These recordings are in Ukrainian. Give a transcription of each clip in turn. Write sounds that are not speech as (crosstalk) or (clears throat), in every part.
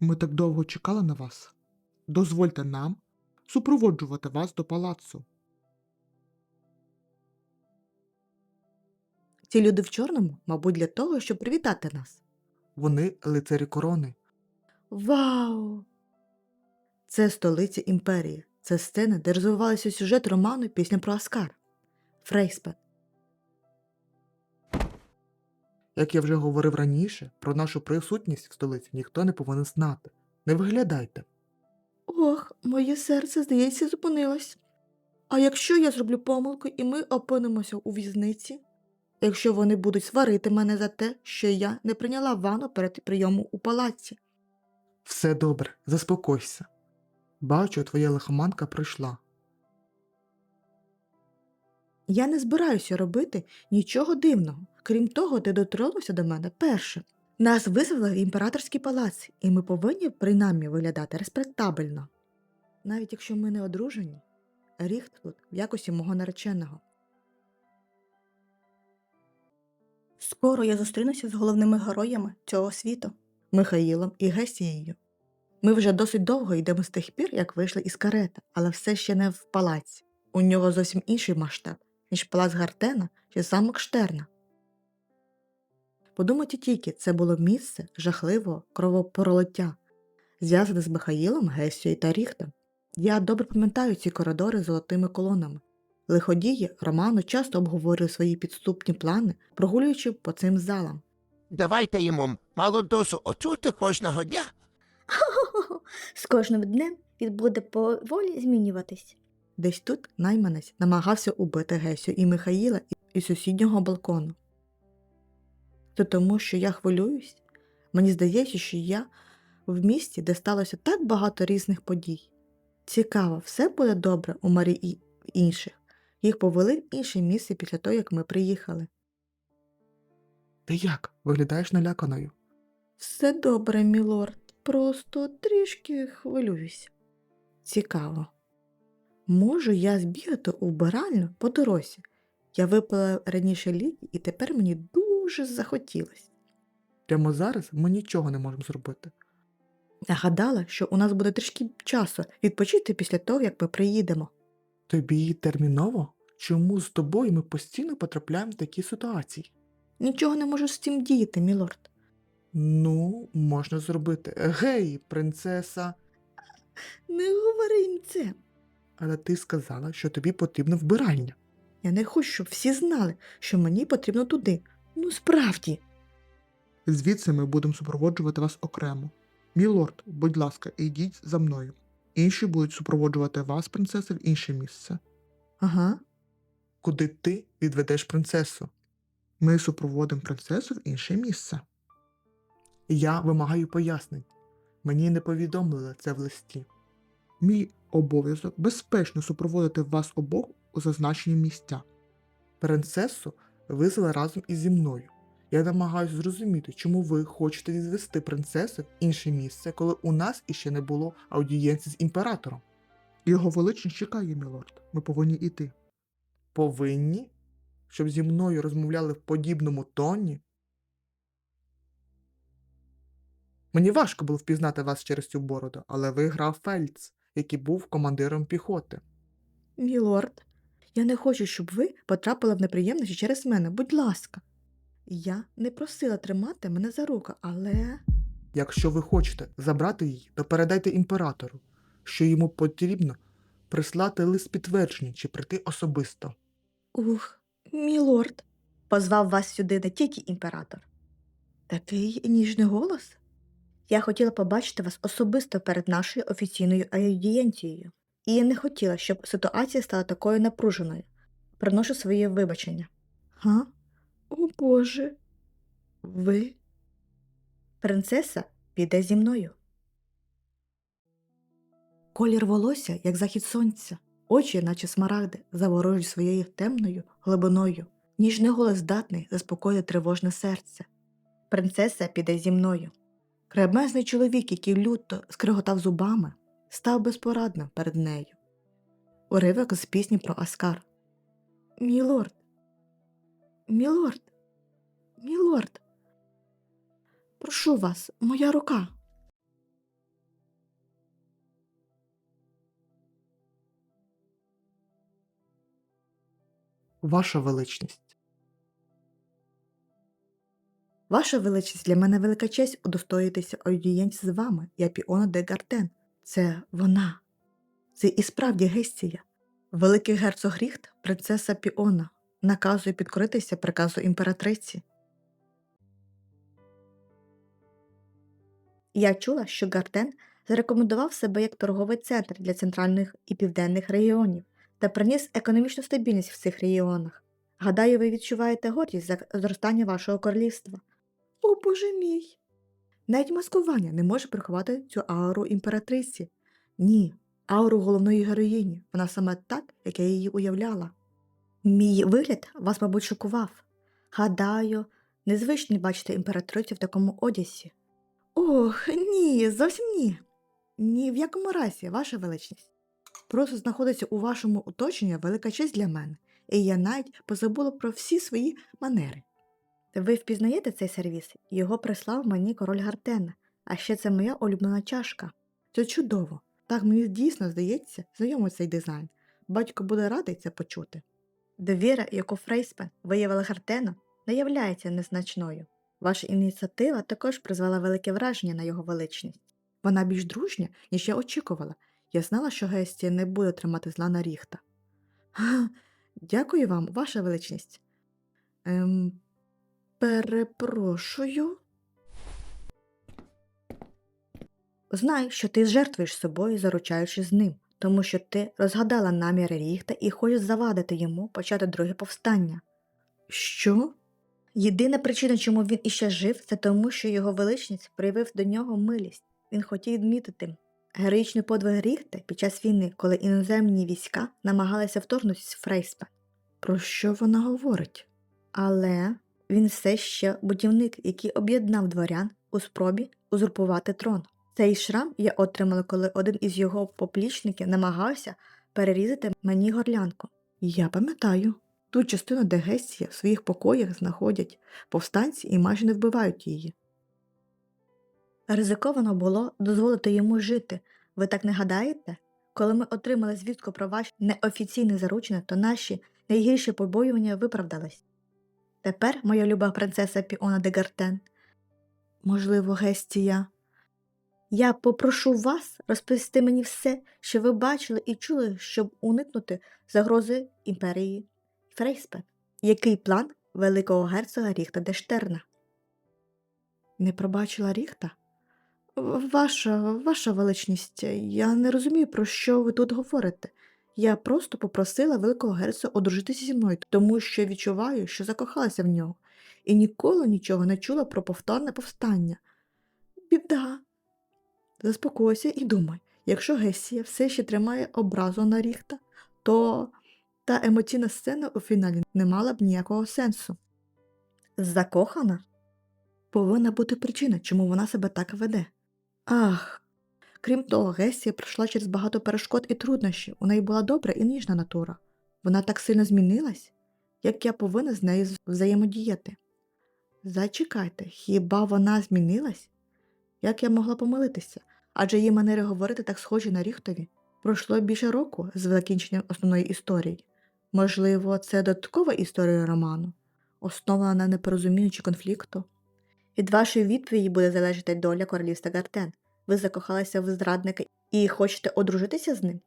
Ми так довго чекали на вас. Дозвольте нам супроводжувати вас до палацу. Ці люди в чорному, мабуть, для того, щоб привітати нас. Вони лицарі корони. Вау! Це столиця імперії. Це сцена, де розвивалася сюжет роману Пісня про Аскар. Фрейспет. Як я вже говорив раніше, про нашу присутність в столиці ніхто не повинен знати. Не виглядайте. Ох, моє серце, здається, зупинилось. А якщо я зроблю помилку і ми опинимося у в'язниці? Якщо вони будуть сварити мене за те, що я не прийняла ванну перед прийомом у палаці. Все добре, заспокойся. Бачу, твоя лихоманка прийшла. Я не збираюся робити нічого дивного. Крім того, ти дотронувся до мене перше. Нас визвали в імператорський палац, і ми повинні принаймні виглядати респектабельно. Навіть якщо ми не одружені, Ріхт тут в якості мого нареченого. Скоро я зустрінуся з головними героями цього світу. Михаїлом і Гесією. Ми вже досить довго йдемо з тих пір, як вийшли із карета, але все ще не в палаці. У нього зовсім інший масштаб, ніж палац Гартена чи замок Штерна. Подумайте тільки, це було місце жахливого кровопролиття, зв'язане з Михаїлом, Гесією та Ріхтом. Я добре пам'ятаю ці коридори з золотими колонами. Лиходії Роману часто обговорювали свої підступні плани, прогулюючи по цим залам. Давайте йому мало досу оцути кожного дня. З кожним днем він буде поволі змінюватись. Десь тут найманець намагався убити Гесю і Михаїла із сусіднього балкону. То тому, що я хвилююсь, мені здається, що я в місті, де сталося так багато різних подій. Цікаво, все буде добре у Марі і інших. Їх повели в інше місце після того, як ми приїхали. Ти як? Виглядаєш наляканою. Все добре, мілорд, просто трішки хвилююся. Цікаво. Можу я збігати у вбиральню по дорозі? Я випила раніше ліки, і тепер мені дуже захотілось. Прямо зараз ми нічого не можемо зробити. Я гадала, що у нас буде трішки часу відпочити після того, як ми приїдемо. Тобі терміново? Чому з тобою ми постійно потрапляємо в такі ситуації? Нічого не можу з цим діяти, мілорд. Ну, можна зробити. Гей, принцеса. Не говори їм це. Але ти сказала, що тобі потрібна вбиральня. Я не хочу, щоб всі знали, що мені потрібно туди. Ну, справді. Звідси ми будемо супроводжувати вас окремо. Мілорд, будь ласка, йдіть за мною. Інші будуть супроводжувати вас, принцеса, в інше місце, Ага. куди ти відведеш принцесу. Ми супроводимо принцесу в інше місце. Я вимагаю пояснень. Мені не повідомили це в листі. Мій обов'язок безпечно супроводити вас обох у зазначені місця. Принцесу визвали разом із зі мною. Я намагаюся зрозуміти, чому ви хочете відвести принцесу в інше місце, коли у нас іще не було аудієнції з імператором. Його величність чекає, мілорд. Ми повинні йти. Повинні? Щоб зі мною розмовляли в подібному тоні? Мені важко було впізнати вас через цю бороду, але ви грав Фельдс, який був командиром піхоти. Мілорд, я не хочу, щоб ви потрапили в неприємності через мене, будь ласка. Я не просила тримати мене за руку, але. Якщо ви хочете забрати її, то передайте імператору, що йому потрібно прислати лист підтвердження чи прийти особисто. Ух, мілорд. Позвав вас сюди не тільки імператор. Такий ніжний голос. Я хотіла побачити вас особисто перед нашою офіційною аудієнцією. І я не хотіла, щоб ситуація стала такою напруженою. Приношу своє вибачення. Га? О Боже. Ви? Принцеса піде зі мною. Колір волосся, як захід сонця, очі, наче смарагди, заворожують своєю темною глибиною. Ніжний голос здатний заспокоїти тривожне серце. Принцеса піде зі мною. Кремезний чоловік, який люто скриготав зубами, став безпорадно перед нею. Уривок з пісні про Аскар. Мій лорд, мілорд. Прошу вас, моя рука. Ваша величність. Ваша величність для мене велика честь удостоїтися аудієнці з вами, я піона де Гартен. Це вона. Це і справді Гестія. Великий герцог Ріхт, принцеса Піона, наказує підкоритися приказу імператриці. Я чула, що Гартен зарекомендував себе як торговий центр для центральних і південних регіонів та приніс економічну стабільність в цих регіонах. Гадаю, ви відчуваєте гордість за зростання вашого королівства. О, боже мій! Навіть маскування не може приховати цю ауру імператриці. Ні, ауру головної героїні. Вона саме так, як я її уявляла. Мій вигляд вас, мабуть, шокував. Гадаю, незвично бачити імператрицю в такому одязі. Ох, ні, зовсім ні. Ні в якому разі, ваша величність. Просто знаходиться у вашому оточенні велика честь для мене, і я навіть позабула про всі свої манери. Ви впізнаєте цей сервіс? Його прислав мені король Гартена, а ще це моя улюблена чашка. Це чудово. Так мені дійсно здається, знайомий цей дизайн. Батько буде радий це почути. Довіра, яку Фрейспен виявила Гартена, не являється незначною. Ваша ініціатива також призвела велике враження на його величність. Вона більш дружня, ніж я очікувала. Я знала, що Гестія не буде тримати зла на ріхта. Дякую вам, ваша величність. Ем, перепрошую. Знай, що ти жертвуєш собою, заручаючись з ним, тому що ти розгадала наміри Ріхта і хочеш завадити йому почати друге повстання. Що? Єдина причина, чому він іще жив, це тому, що його величність проявив до нього милість. Він хотів відмітити героїчний подвиг Ріхта під час війни, коли іноземні війська намагалися вторгнутися в Фрейспен. Про що вона говорить? Але він все ще будівник, який об'єднав дворян у спробі узурпувати трон. Цей шрам я отримала, коли один із його поплічників намагався перерізати мені горлянку. Я пам'ятаю. Ту частину, де Гестія в своїх покоях знаходять повстанці і майже не вбивають її. Ризиковано було дозволити йому жити. Ви так не гадаєте? Коли ми отримали звістку про ваші неофіційні заручини, то наші найгірші побоювання виправдались. Тепер, моя люба принцеса Піона де Гартен, Можливо, Гестія. я попрошу вас розповісти мені все, що ви бачили і чули, щоб уникнути загрози імперії Фрейспен. Який план великого герцога Ріхта де Штерна? Не пробачила Ріхта? Ваша, ваша величність, я не розумію, про що ви тут говорите. Я просто попросила великого герцога одружитися зі мною, тому що відчуваю, що закохалася в нього, і ніколи нічого не чула про повторне повстання. Біда. Заспокойся і думай, якщо Гесія все ще тримає образу на Ріхта, то та емоційна сцена у фіналі не мала б ніякого сенсу. Закохана? Повинна бути причина, чому вона себе так веде. Ах. Крім того, Гесія пройшла через багато перешкод і труднощів. У неї була добра і ніжна натура. Вона так сильно змінилась, як я повинна з нею взаємодіяти. Зачекайте, хіба вона змінилась? Як я могла помилитися? Адже її манери говорити так схожі на Ріхтові. Пройшло більше року з закінченням основної історії. Можливо, це додаткова історія роману, основана на непорозумінні чи конфлікту. Від вашої відповіді буде залежати доля королівства Гартен. Ви закохалися в зрадника і хочете одружитися з ним?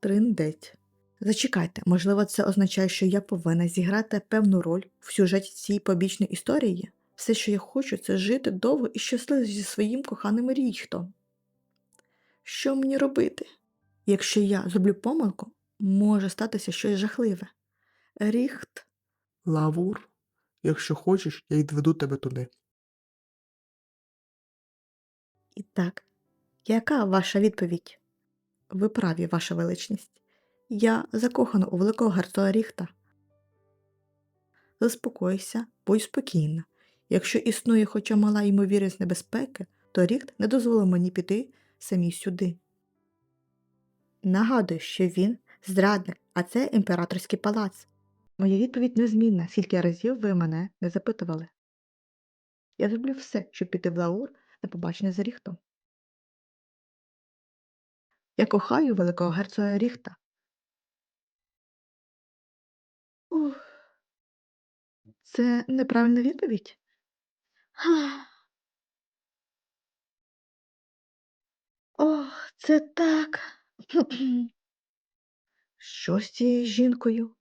Триндець. Зачекайте, можливо, це означає, що я повинна зіграти певну роль в сюжеті цієї побічної історії. Все, що я хочу, це жити довго і щасливо зі своїм коханим Ріхтом. Що мені робити? Якщо я зроблю помилку, може статися щось жахливе. Ріхт. Лавур, якщо хочеш, я відведу тебе туди. І так, яка ваша відповідь? Ви праві, ваша величність. Я закохана у великого герцога Ріхта. Заспокойся, будь спокійна. Якщо існує хоча мала ймовірність небезпеки, то Ріхт не дозволив мені піти самі сюди. Нагадую, що він зрадник, а це імператорський палац. Моя відповідь незмінна, скільки разів ви мене не запитували. Я зроблю все, щоб піти в Лаур на побачення за Ріхтом. Я кохаю великого герцога Ріхта. Ух. Це неправильна відповідь? Ох, це так. (clears throat) Що з цією жінкою?